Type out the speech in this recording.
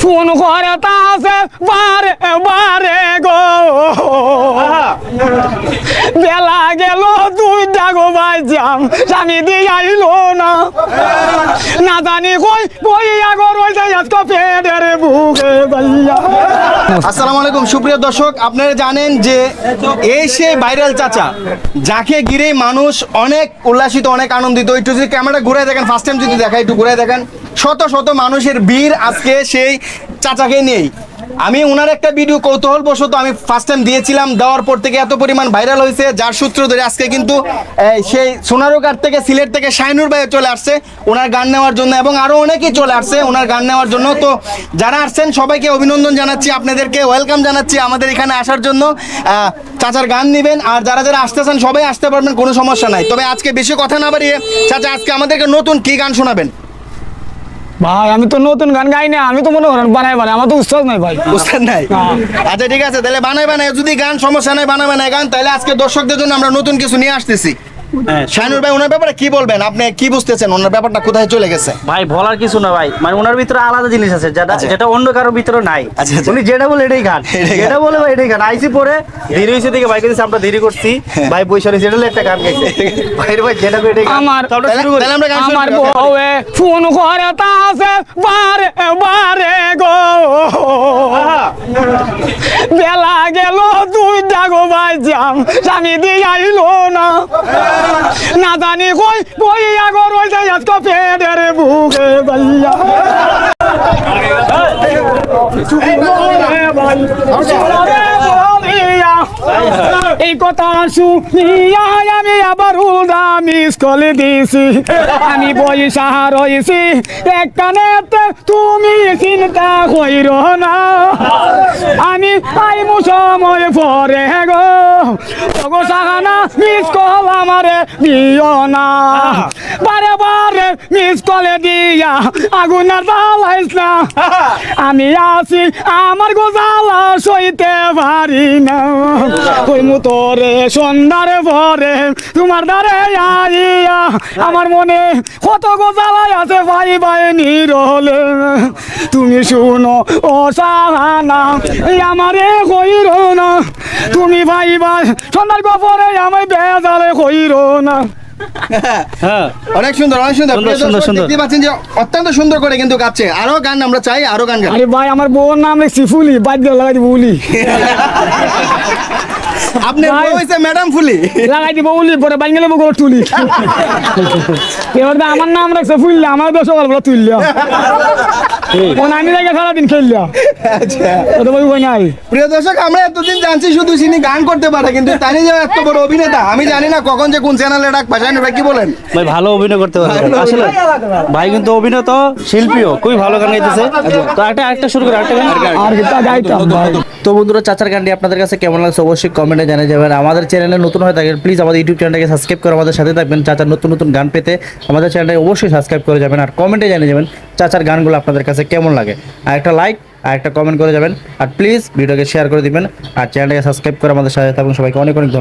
Phone করে তাসে বারে বারে গো। বেলা আসসালামু আলাইকুম, সুপ্রিয় দর্শক, আপনারা জানেন যে এই সে ভাইরাল চাচা, যাকে ঘিরে মানুষ অনেক উল্লাসিত, অনেক আনন্দিত। একটু যদি ক্যামেরা ঘুরে দেখেন ফার্স্ট টাইম যদি দেখা একটু ঘুরে দেখেন। শত শত মানুষের ভিড় আজকে সেই চাচাকে নেই আমি ওনার একটা ভিডিও কৌতূহল বশত আমি ফার্স্ট টাইম দিয়েছিলাম, দেওয়ার পর থেকে এত পরিমাণ ভাইরাল হয়েছে, যার সূত্র ধরে আজকে কিন্তু সেই সোনারুঘাট থেকে সিলেট থেকে শাইনুর ভাই চলে আসছে ওনার গান নেওয়ার জন্য, এবং আরও অনেকেই চলে আসছে ওনার গান নেওয়ার জন্য। তো যারা আসছেন, সবাইকে অভিনন্দন জানাচ্ছি, আপনাদেরকে ওয়েলকাম জানাচ্ছি আমাদের এখানে আসার জন্য। চাচার গান নেবেন, আর যারা যারা আসতেছেন, সবাই আসতে পারবেন, কোনো সমস্যা নাই। তবে আজকে বেশি কথা না বাড়িয়ে চাচা, আজকে আমাদেরকে নতুন কি গান শোনাবেন? ভাই আমি তো নতুন গান গাই না আমি তো মনে করেন বানাই বানাই আমার তো উৎসাহ নাই ভাই। উৎসাহ নাই? আচ্ছা ঠিক আছে তাহলে বানাই বানাই যদি গান সমস্যা নাই বানাই বানাই গান তাহলে আজকে দর্শকদের জন্য আমরা নতুন কিছু নিয়ে আসতেছি। শাইনুর ভাই ওনার ব্যাপারে কি বলবেন? আপনি কি বুঝতেছেন? ওনার ব্যাপারটা কোথায় চলে গেছে? ভাই বলার কিছু না ভাই। মানে ওনার ভিতরে আলাদা জিনিস আছে যেটা আচ্ছা। যেটা অন্য কারোর ভিতরে নাই। আচ্ছা, আচ্ছা। উনি যেটা বলে এটাই গান যেটা বলে ভাই এটাই গান আইসি পরে ধীরে হইছে থেকে ভাই কাছে আমরা দেরি করছি। হ্যাঁ। ভাই বৈশাখ সেটা হলে একটা গান গাইছে। ভাই ভাই যেটা বলে এটাই আমার তাহলে আমরা গান আমার বউয়ে ফোন করে তাছে বারে বারে গো। বেলা গেল ডাগো ভাই যাম স্বামী দিয়ে আইলো না। না জানি কই কই আগর রয়েছে আজকে পেটের বুকে ভাইয়া এই কথা রয়েছি তুমি চিন্তা কইর না। আমি আইমু সময় পরে গো। তগো সাহানা মিস কল আমারে দিও না। বারে বারে মিস কলে দিয়া আগুনার জ্বালাইস না। আমি আছি আমার গোজালা সইতে পারি না। কই মু তোরে সন্ধ্যার পরে তোমার দ্বারে আইয়া আমার মনে কত গোজালাই আছে ভাই ভাই নিরলে। তুমি শুনো ও সাহানা আমারে কইর না। তুমি ভাই ভাই সন্ধ্যার গপরে আমি বেজালে কইর না। হ্যাঁ। অনেক সুন্দর অনেক সুন্দর। সুন্দর, সুন্দর। দেখতে পাচ্ছেন যে অত্যন্ত সুন্দর করে কিন্তু গাচ্ছে। আরও গান আমরা চাই আরও গান আরে ভাই আমার বউর নাম লেখছি ফুলি বাদ দিয়ে লাগাই আপনি হইছে ম্যাডাম ফুলি। লাগাই দিব উলি পরে বাইন গেলে বগল তুলি। এবার আমার নাম রাখছে ফুললে আমার তো সকালবেলা তুললে কোন আমি লাগে সারাদিন খেললে। আচ্ছা। ওটা বই বই নাই। প্রিয় দর্শক আমরা এতদিন জানছি শুধু তিনি গান করতে পারে কিন্তু তাই যে এত বড় অভিনেতা আমি জানি না কখন যে কোন চ্যানেলে ডাক পাঠায় ভাই কি বলেন? ভাই ভালো অভিনয় করতে পারবে। আসলে ভাই কিন্তু অভিনেতা শিল্পীও খুবই ভালো গান গাইতেছে। তো একটা একটা শুরু করে একটা গান। আর কি তা গাইতাম ভাই। তো বন্ধুরা চাচার গানটি আপনাদের কাছে কেমন লাগছে অবশ্যই কমেন্টে জানিয়ে যাবেন। আমাদের চ্যানেলে নতুন হয়ে থাকেন প্লিজ আমাদের ইউটিউব চ্যানেলটাকে সাবস্ক্রাইব করে আমাদের সাথে থাকবেন। চাচার নতুন নতুন গান পেতে আমাদের চ্যানেলটাকে অবশ্যই সাবস্ক্রাইব করে যাবেন। আর কমেন্টে জানিয়ে যাবেন চাচার গানগুলো আপনাদের কাছে কেমন লাগে? আর একটা লাইক আর একটা কমেন্ট করে যাবেন। আর প্লিজ ভিডিওকে শেয়ার করে দিবেন। আর চ্যানেলটাকে সাবস্ক্রাইব করে আমাদের সাথে থাকুন। সবাইকে অনেক অনেক ধন্যবাদ।